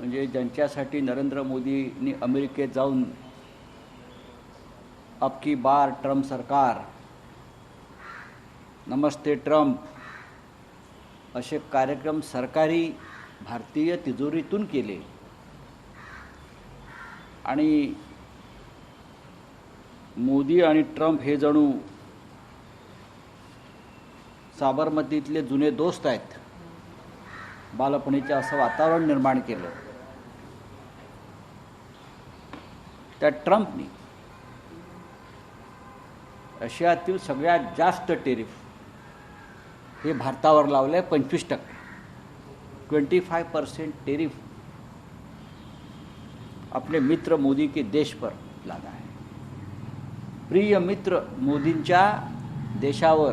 म्हणजे ज्यांच्यासाठी नरेंद्र मोदींनी अमेरिकेत जाऊन अब की बार ट्रम्प सरकार नमस्ते ट्रम्प असे कार्यक्रम सरकारी भारतीय तिजोरीतून केले. आणि मोदी आणि ट्रम्प हे जणू साबरमतीतले जुने दोस्त आहेत. बालपणीचे असं वातावरण निर्माण केलं. त्या ट्रम्पनी. रशियातील सगळ्यात जास्त टेरिफ हे भारतावर लावलं आहे पंचवीस टक्के. ट्वेंटी फाय परसेंट टेरिफ अपने मित्र मोदी के देश पर लादा है. प्रिय मित्र मोदींच्या देशावर.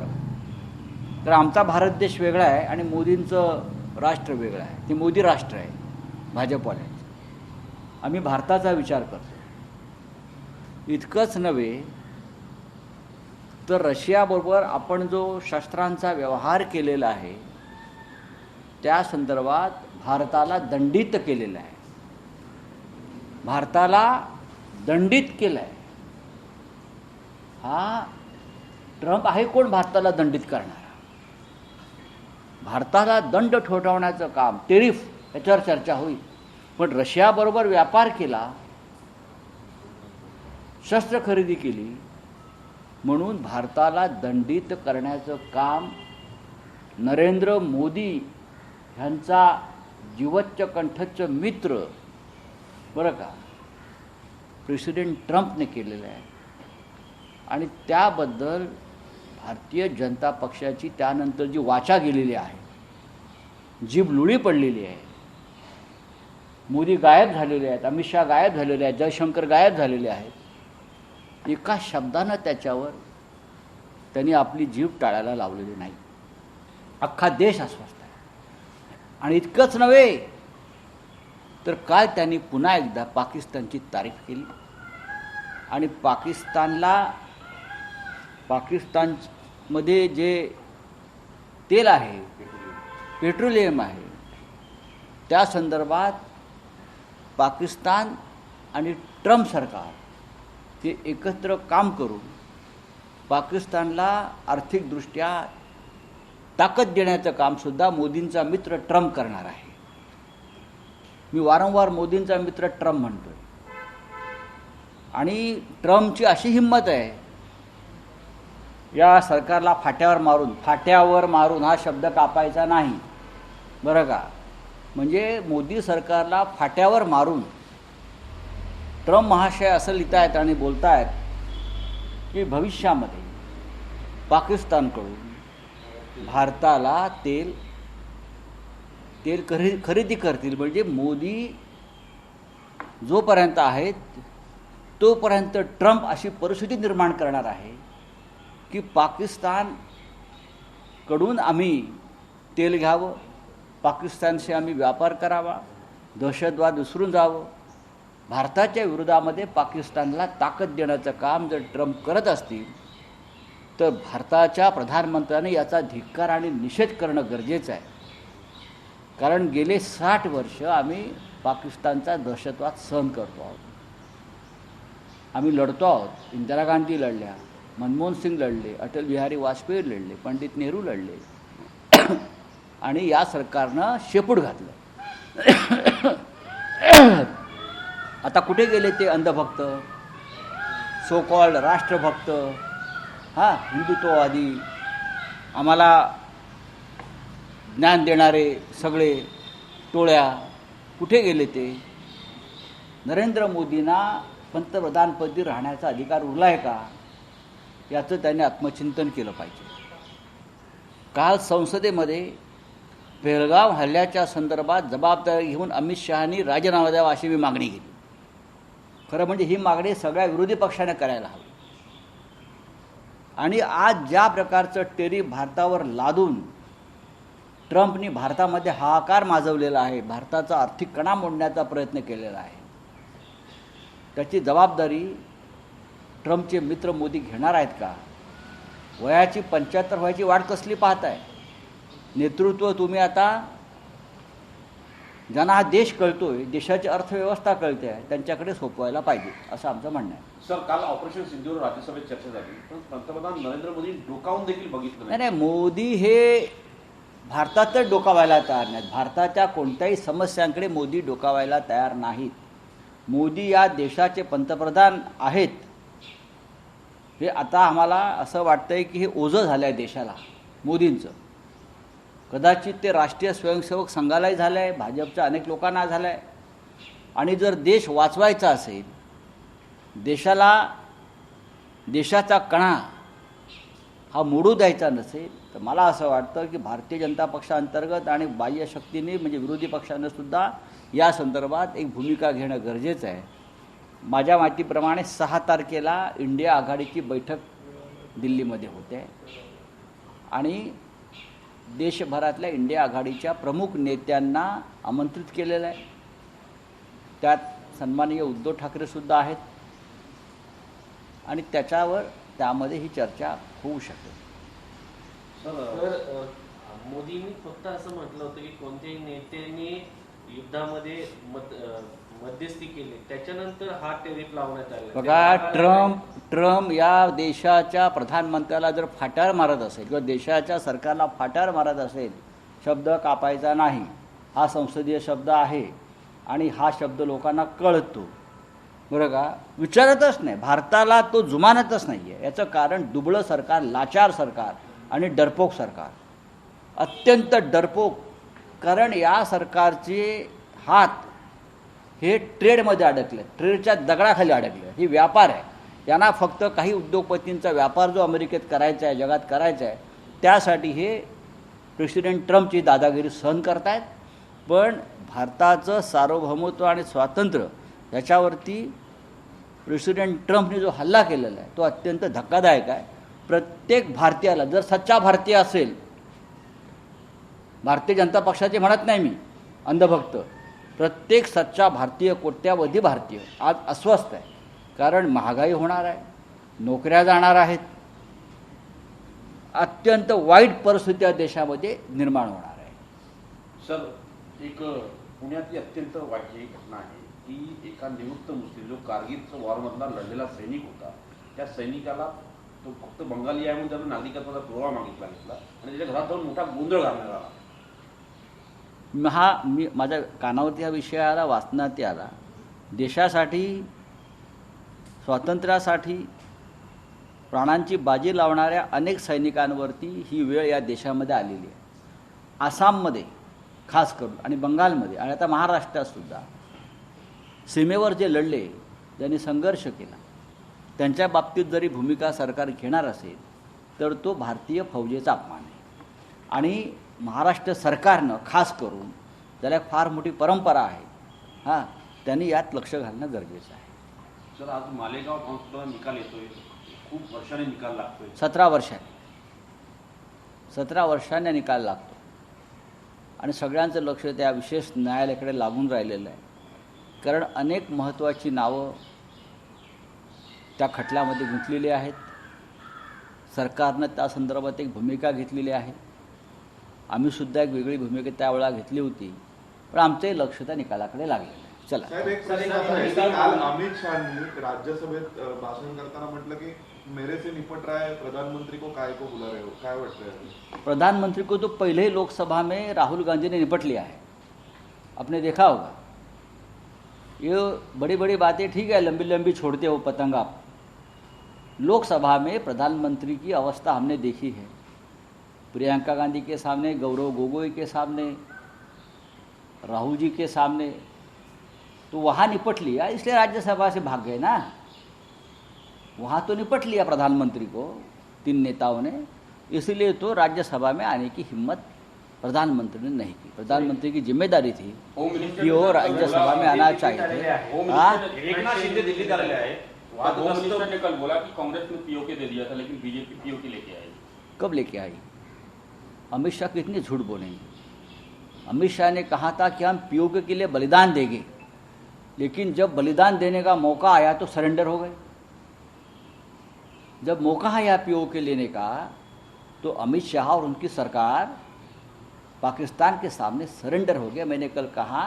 तर आमचा भारत देश वेगळा आहे आणि मोदींचं राष्ट्र वेगळं आहे. ते मोदी राष्ट्र आहे. भाजपवाल्यांचं आम्ही भारताचा विचार करतो इतकंच नव्हे तर रशियाबरोबर आपण जो शस्त्रांचा व्यवहार केलेला आहे त्या संदर्भात भारताला दंडित केलेलं आहे. भारताला दंडित केलं आहे हा ट्रम्प आहे कोण भारताला दंडित करणारा? भारताला दंड ठोठावण्याचं काम टेरिफ याच्यावर चर्चा होईल. पण रशियाबरोबर व्यापार केला शस्त्र खरेदी केली. म्हणून भारताला दंडित करण्याचं काम नरेंद्र मोदी ह्यांचा जीवच्च कंठच्च मित्र बरं का? प्रेसिडेंट ट्रम्पने केलेलं आहे. आणि त्याबद्दल भारतीय जनता पक्षाची त्यानंतर जी वाचा गेलेली आहे जीभ लुळी पडलेली आहे. मोदी गायब झालेले आहेत अमित शहा गायब झालेले आहेत जयशंकर गायब झालेले आहेत. एका शब्दानं त्याच्यावर त्यांनी आपली जीभ टाळायला लावलेली नाही. अख्खा देश अस्वस्थ आहे. आणि इतकंच नव्हे तर काल त्यांनी पुन्हा एकदा पाकिस्तानची तारीफ केली. आणि पाकिस्तानला पाकिस्तानमध्ये जे तेल आहे पेट्रोलियम आहे त्या संदर्भात पाकिस्तान आणि ट्रम्प सरकार ते एकत्र काम करून पाकिस्तानला आर्थिकदृष्ट्या ताकद देण्याचं कामसुद्धा मोदींचा मित्र ट्रम्प करणार आहे. मी वारंवार मोदींचा मित्र ट्रम्प म्हणतोय. आणि ट्रम्पची अशी हिंमत आहे या सरकारला फाट्यावर मारून फाट्यावर मारून हा शब्द कापायचा नाही. बरं का? म्हणजे मोदी सरकारला फाट्यावर मारून ट्रम्प महाशय असं लिहितायत आणि बोलतायत की भविष्यामध्ये पाकिस्तानकडून भारताला तेल तेल खरे खरेदी करतील. म्हणजे मोदी जोपर्यंत आहेत तोपर्यंत ट्रम्प अशी परिस्थिती निर्माण करणार आहे की पाकिस्तानकडून आम्ही तेल घ्यावं पाकिस्तानशी आम्ही व्यापार करावा दहशतवाद विसरून जावं भारताच्या विरोधामध्ये पाकिस्तानला ताकद देण्याचं काम जर ट्रम्प करत असतील तर भारताच्या प्रधानमंत्र्यांनी याचा धिक्कार आणि निषेध करणं गरजेचं आहे. कारण गेले साठ वर्ष आम्ही पाकिस्तानचा दहशतवाद सहन करतो आहोत. आम्ही लढतो आहोत. इंदिरा गांधी लढल्या मनमोहन सिंग लढले अटल बिहारी वाजपेयी लढले पंडित नेहरू लढले. आणि या सरकारनं शेपूट घातलं. आता कुठे गेले ते अंधभक्त? सो कॉल्ड राष्ट्रभक्त. हां हिंदुत्ववादी. आम्हाला ज्ञान देणारे सगळे टोळ्या कुठे गेले ते? नरेंद्र मोदींना पंतप्रधानपदी राहण्याचा अधिकार उरला आहे का? याचं त्यांनी आत्मचिंतन केलं पाहिजे. काल संसदेमध्ये बेळगाव हल्ल्याच्या संदर्भात जबाबदारी घेऊन अमित शहानी राजीनामा द्यावा अशी मी मागणी केली. खरं म्हणजे ही मागणी सगळ्या विरोधी पक्षाने करायला हवी. आणि आज ज्या प्रकारचं टेरी भारतावर लादून ट्रम्पनी भारतामध्ये हाहाकार माजवलेला आहे भारताचा आर्थिक कणा मोडण्याचा प्रयत्न केलेला आहे त्याची जबाबदारी ट्रम्पचे मित्र मोदी घेणार आहेत का? वयाची पंच्याहत्तर व्हायची वाढ कसली पाहताय? नेतृत्व तुम्ही आता ज्यांना हा देश कळतोय देशाची अर्थव्यवस्था कळते आहे त्यांच्याकडे सोपवायला पाहिजे असं आमचं म्हणणं आहे. सर काल ऑपरेशन सिंधूवर राज्यसभेत चर्चा झाली. पण पंतप्रधान नरेंद्र मोदी डोकावून देखील बघितलं नाही. नाही मोदी हे भारतात तर डोकावायला तयार नाहीत. भारताच्या कोणत्याही समस्यांकडे मोदी डोकावायला तयार नाहीत. मोदी या देशाचे पंतप्रधान आहेत. हे आता आम्हाला असं वाटतंय की हे ओझं झालं आहे देशाला मोदींचं. कदाचित ते राष्ट्रीय स्वयंसेवक संघालाही झालं आहे भाजपच्या अनेक लोकांना झालं आहे आणि जर देश वाचवायचा असेल देशाला देशाचा कणा हा मोडू द्यायचा नसेल तर मला असं वाटतं की भारतीय जनता पक्षांतर्गत आणि बाह्य शक्तीने म्हणजे विरोधी पक्षानं सुद्धा या संदर्भात एक भूमिका घेणं गरजेचं आहे. माझ्या माहितीप्रमाणे सहा तारखेला इंडिया आघाडीची बैठक दिल्लीमध्ये होते. आणि देशभरातल्या इंडिया आघाडीच्या प्रमुख नेत्यांना आमंत्रित केलेलं आहे. त्यात सन्माननीय उद्धव ठाकरेसुद्धा आहेत. आणि त्याच्यावर त्यामध्ये ही चर्चा होऊ शकते. मोदींनी फक्त असं म्हटलं होतं की कोणत्याही नेत्यांनी युद्धामध्ये मत मध्यस्थी केली. त्याच्यानंतर हा टेरिफ लावण्यात आला. बघा ट्रम्प ट्रम्प या देशाच्या प्रधानमंत्र्याला जर फाटार मारत असेल किंवा देशाच्या सरकारला फाटार मारत असेल शब्द कापायचा नाही. हा संसदीय शब्द आहे आणि हा शब्द लोकांना कळतो. बरं का? विचारतच नाही. भारताला तो जुमानतच नाही आहे याचं कारण दुबळं सरकार लाचार सरकार आणि डरपोक सरकार. अत्यंत डरपोक. कारण या सरकारचे हात हे ट्रेडमध्ये अडकले. ट्रेडच्या दगडाखाली अडकले. ही व्यापार आहे. त्यांना फक्त काही उद्योगपतींचा व्यापार जो अमेरिकेत करायचा आहे जगात करायचा आहे त्यासाठी हे प्रेसिडेंट ट्रम्पची दादागिरी सहन करतायत. पण भारताचं सार्वभौमत्व आणि स्वातंत्र्य याच्यावरती प्रेसिडेंट ट्रम्पने जो हल्ला केलेला आहे तो अत्यंत धक्कादायक आहे. प्रत्येक भारतीयाला जर सच्चा भारतीय असेल भारतीय जनता पक्षाचे म्हणत नाही मी अंधभक्त प्रत्येक सच्चा भारतीय कोट्यावधी भारतीय आज अस्वस्थ आहे. कारण महागाई होणार आहे. नोकऱ्या जाणार आहेत. अत्यंत वाईट परिस्थिती या देशामध्ये निर्माण होणार आहे. सर एक पुण्यातली अत्यंत वाईट जी घटना आहे की एका निवृत्त मुस्लिम जो कारगिलचा वॉरमधला लढलेला सैनिक होता त्या सैनिकाला तो फक्त बंगाली आहे म्हणून त्यानं नागरिकत्वाचा पुरावा मागितला घेतला आणि त्याच्या घरात जाऊन मोठा गोंधळ घालण्यात आला. हा मी माझ्या कानावरती हा विषय आला वाचनात आला. देशासाठी स्वातंत्र्यासाठी प्राणांची बाजी लावणाऱ्या अनेक सैनिकांवरती ही वेळ या देशामध्ये आलेली आहे. आसाममध्ये खास करून आणि बंगालमध्ये आणि आता महाराष्ट्रातसुद्धा सीमेवर जे लढले ज्यांनी संघर्ष केला त्यांच्या बाबतीत जरी भूमिका सरकार घेणार असेल तर तो भारतीय फौजेचा अपमान आहे. आणि महाराष्ट्र सरकारनं खास करून त्याला एक फार मोठी परंपरा आहे हां त्यांनी यात लक्ष घालणं गरजेचं आहे. सर आज मालेगाव कॉन्स्टिट्यूला निकाल येतोय. खूप वर्षाने निकाल लागतोय. सतरा वर्षांनी. सतरा वर्षांनी निकाल लागतो. आणि सगळ्यांचं लक्ष त्या विशेष न्यायालयाकडे लागून राहिलेलं आहे. कारण अनेक महत्त्वाची नावं त्या खटल्यामध्ये गुंतलेली आहेत. सरकारनं त्या संदर्भात एक भूमिका घेतलेली आहे. आम्हीसुद्धा एक वेगळी भूमिका त्यावेळेला घेतली होती. पण आमचंही लक्ष त्या निकालाकडे लागलेलं चला. काल अमित शहानी राज्यसभेत भाषण करताना म्हटलं की मेरे से निपट रहा है प्रधानमंत्री को काय को बुला रहे हो? काय वाटतंय प्रधानमंत्री को तो पहले ही लोकसभा में राहुल गांधी ने निपट लिया है. आपने देखा होगा. ये बड़ी बड़ी बातें ठीक है लंबी लंबी छोड़ते हो पतंग आप. लोकसभा में प्रधानमंत्री की अवस्था हमने देखी है. प्रियंका गांधी के सामने गौरव गोगोई के सामने राहुल जी के सामने तो वहाँ निपट लिया इसलिए राज्यसभा से भाग गए ना। वहाँ तो निपट लिया प्रधानमंत्री को तीन नेताओं ने। इसलिए तो राज्यसभा में आने की हिम्मत प्रधानमंत्री ने नहीं की। प्रधानमंत्री की ज़िम्मेदारी थी कि वो राज्यसभा में आना चाहिए। थे हाँ? कल बोला कि कांग्रेस ने पीओके दे दिया था लेकिन बीजेपी पीओके लेके आई। कब लेके आई? अमित शाह कितनी झूठ बोलेंगे। अमित शाह ने कहा था कि हम पीओके के लिए बलिदान देंगे, लेकिन जब बलिदान देने का मौका आया तो सरेंडर हो गए। जब मौका आया पीओके लेने का तो अमित शाह और उनकी सरकार पाकिस्तान के सामने सरेंडर हो गया। मैंने कल कहा,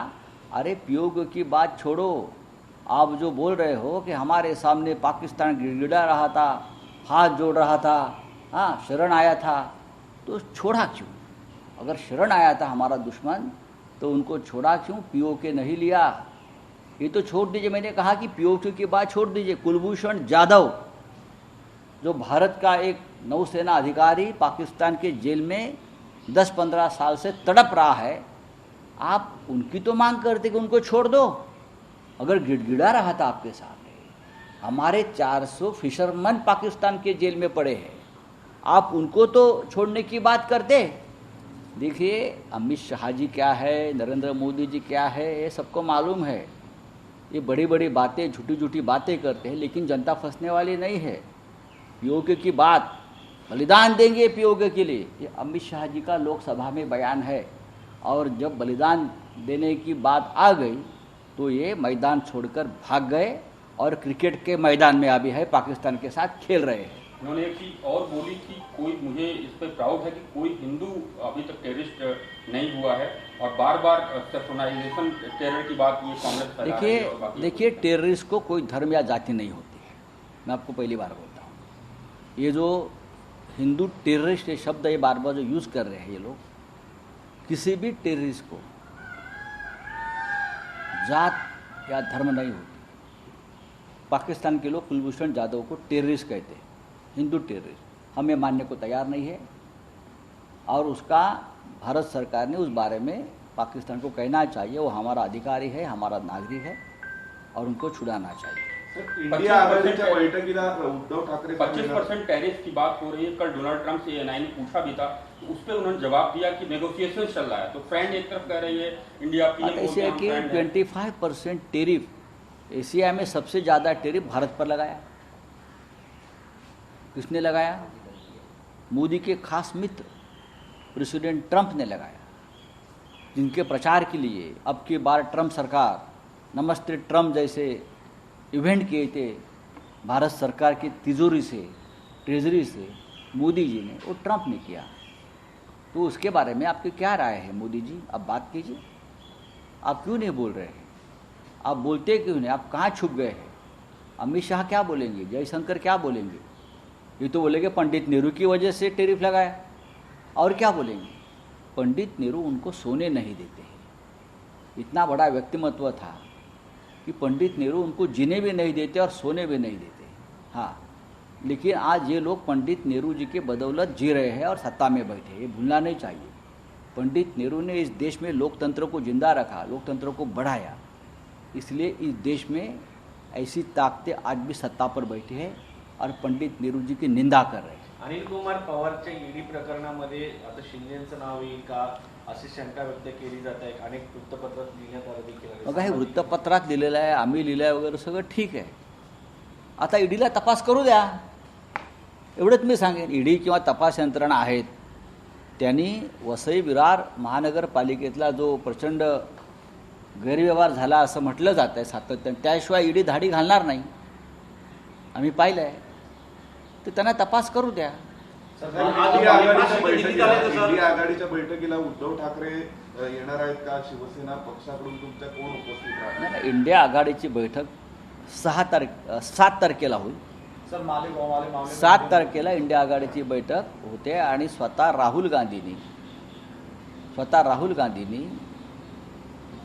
अरे पीओके की बात छोड़ो। आप जो बोल रहे हो कि हमारे सामने पाकिस्तान गिड़गिड़ा रहा था, हाथ जोड़ रहा था हाँ शरण आया था तो छोड़ा क्यों? अगर शरण आया था हमारा दुश्मन तो उनको छोड़ा क्यों? पीओ के नहीं लिया। ये तो छोड़ दीजिए, मैंने कहा कि पीओके की बात छोड़ दीजिए। कुलभूषण जाधव, जो भारत का एक नौसेना अधिकारी, पाकिस्तान के जेल में 10-15 साल से तड़प रहा है, आप उनकी तो मांग करते कि उनको छोड़ दो। अगर गिड़गिड़ा रहा था आपके सामने, हमारे 400 फिशरमैन पाकिस्तान के जेल में पड़े हैं। आप उनको तो छोड़ने की बात करते देखिए, अमित शाह जी क्या है, नरेंद्र मोदी जी क्या है, ये सबको मालूम है। ये बड़ी बड़ी बातें झूठी झूठी बातें करते हैं, लेकिन जनता फंसने वाली नहीं है। पीओके की बात, बलिदान देंगे पीओके के लिए। ये अमित शाह जी का लोकसभा में बयान है। और जब बलिदान देने की बात आ गई तो ये मैदान छोड़कर भाग गए और क्रिकेट के मैदान में अभी है, पाकिस्तान के साथ खेल रहे हैं। उन्होंने एक चीज़ और बोली कि कोई, मुझे इस पर प्राउड है कि कोई हिंदू अभी तक टेररिस्ट नहीं हुआ है और बार बार सेक्शनाइजेशन टेरर की बात ये कांग्रेस देखिए देखिए टेररिस्ट को कोई धर्म या जाति नहीं होती है। मैं आपको पहली बार बोलता हूँ। ये जो हिंदू टेररिस्ट ये शब्द ये बार बार जो यूज़ कर रहे हैं ये लोग, किसी भी टेररिस्ट को जात या धर्म नहीं होती। पाकिस्तान के लोग कुलभूषण जाधव को टेररिस्ट कहते हैं। हिंदू टेररिस्ट। हम ये मानने को तैयार नहीं है। और उसका भारत सरकार ने उस बारे में पाकिस्तान को कहना चाहिए। वो हमारा अधिकारी है हमारा नागरिक है और उनको छुड़ाना चाहिए। उद्धव ठाकरे पच्चीस परसेंट टैरिफ की बात हो रही है। कल डोनाल्ड ट्रंप से एनआई ने पूछा भी था। तो उस पर उन्होंने जवाब दिया कि नेगोशिएशन चल रहा है। तो फ्रेंड एक तरफ़ कह रही है इंडिया कि twenty five percent tariff Asia में सबसे ज़्यादा टेरिफ भारत पर लगाया। किसने लगाया? मोदी के खास मित्र, प्रेसिडेंट ट्रंप ने लगाया। जिनके प्रचार के लिए अब की बार ट्रंप सरकार, नमस्ते ट्रंप जैसे इवेंट किए थे, भारत सरकार की तिजोरी से, ट्रेजरी से मोदी जी ने, वो ट्रंप ने किया। तो उसके बारे में आपकी क्या राय है मोदी जी? आप बात कीजिए। आप क्यों नहीं बोल रहे हैं? आप बोलते क्यों नहीं? आप कहाँ छुप गए हैं? अमित शाह क्या बोलेंगे? जयशंकर क्या बोलेंगे? ये तो बोलेंगे पंडित नेहरू की वजह से टेरिफ लगाया। और क्या बोलेंगे? पंडित नेहरू उनको सोने नहीं देते इतना बड़ा व्यक्तिमत्व था कि पंडित नेहरू उनको जीने भी नहीं देते और सोने भी नहीं देते। हाँ लेकिन आज ये लोग पंडित नेहरू जी के बदौलत जी रहे हैं और सत्ता में बैठे ये भूलना नहीं चाहिए। पंडित नेहरू ने इस देश में लोकतंत्र को ज़िंदा रखा, लोकतंत्र को बढ़ाया। इसलिए इस देश में ऐसी ताकतें आज भी सत्ता पर बैठी है। और पंडित नेहरू जी की निंदा कर रहे हैं। अनिल कुमार पवारच्या ईडी प्रकरणामध्ये आता शिंदेचं नाव येईल का? अशी शंका व्यक्त केली जात आहे. अनेक वृत्तपत्रात लिहिण्यात आलं देखील मग हे वृत्तपत्रात लिहिलेलं आहे आम्ही लिहिलं आहे वगैरे सगळं ठीक आहे. आता ईडीला तपास करू द्या. एवढंच मी सांगेन ईडी किंवा तपास यंत्रणा आहेत त्यांनी वसई विरार महानगरपालिकेतला जो प्रचंड गैरव्यवहार झाला असं म्हटलं जात आहे सातत्यानं. त्याशिवाय ईडी धाडी घालणार नाही. आम्ही पाहिलं आहे तर त्यांना तपास करू द्या. सर, इंडिया आघाडीच्या बैठकीला इंडिया आघाडीच्या बैठकीला उद्धव ठाकरे येणार आहेत का? शिवसेना पक्षाकडून तुमच्या कोण उपस्थित इंडिया आघाडीची बैठक सहा तारखे सात तारखेला होईल. सर मालेगाव वाले मामले सात तारखेला इंडिया आघाडीची बैठक होते आणि स्वतः राहुल गांधींनी स्वतः राहुल गांधींनी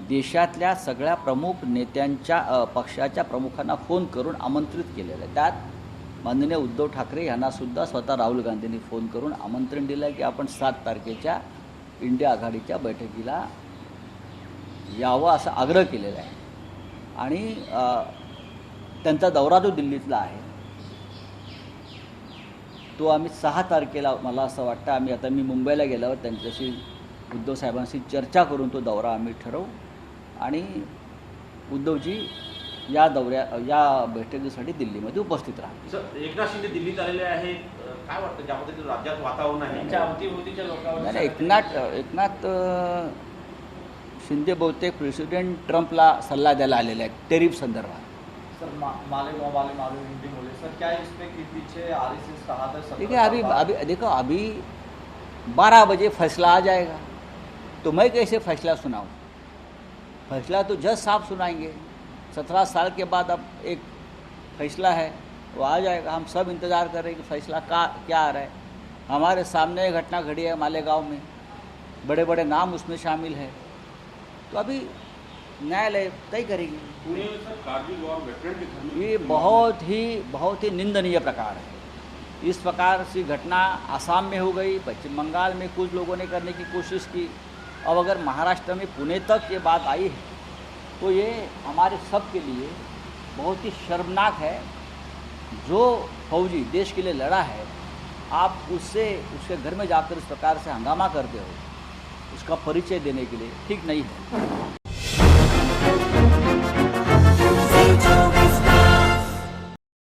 देशातल्या सगळ्या प्रमुख नेत्यांच्या पक्षाच्या प्रमुखांना फोन करून आमंत्रित केलेलं आहे. त्यात माननीय उद्धव ठाकरे यांनासुद्धा स्वतः राहुल गांधींनी फोन करून आमंत्रण दिलं आहे की आपण सात तारखेच्या इंडिया आघाडीच्या बैठकीला यावं असा आग्रह केलेला आहे. आणि त्यांचा दौरा जो दिल्लीतला आहे तो आम्ही सहा तारखेला मला असं वाटतं आम्ही आता मी मुंबईला गेल्यावर त्यांच्याशी उद्धव साहेबांशी चर्चा करून तो दौरा आम्ही ठरवू. आणि उद्धवजी या दौऱ्या या बैठकीसाठी दिल्लीमध्ये उपस्थित राहतील. सर एकनाथ शिंदे दिल्लीत आलेले आहेत. काय वाटतं ज्या पद्धतीने राज्यात वातावरण त्यांच्या आहे अवतीभोवतीच्या लोकांवर नाही नाही, एकनाथ एकनाथ शिंदे बहुतेक प्रेसिडेंट ट्रम्पला सल्ला द्यायला आलेले आहेत टेरिफ संदर्भात. सर मा, मालेगांव वाले मालूम हिंदी बोले. सर क्या इसमें के पीछे आरएसएस कहा था? देखिए अभी अभी देखो अभी बारह बजे फैसला आ जाएगा। तो मैं कैसे फैसला सुनाऊं? फैसला तो जज साहब सुनाएंगे। सत्रह साल के बाद अब एक फैसला है वो आ जाएगा। हम सब इंतज़ार कर रहे हैं कि फैसला का क्या आ रहा है। हमारे सामने एक घटना घड़ी है मालेगांव में। बड़े बड़े नाम उसमें शामिल है। तो अभी न्यायालय तय करेगी। ये बहुत ही बहुत ही निंदनीय प्रकार है। इस प्रकार की घटना आसाम में हो गई पश्चिम बंगाल में कुछ लोगों ने करने की कोशिश की। अब अगर महाराष्ट्र में पुणे तक ये बात आई है तो ये हमारे सब के लिए बहुत ही शर्मनाक है। जो फौजी देश के लिए लड़ा है, आप उससे, उसके घर में जाकर इस प्रकार से हंगामा करते हो, उसका परिचय देने के लिए ठीक नहीं है।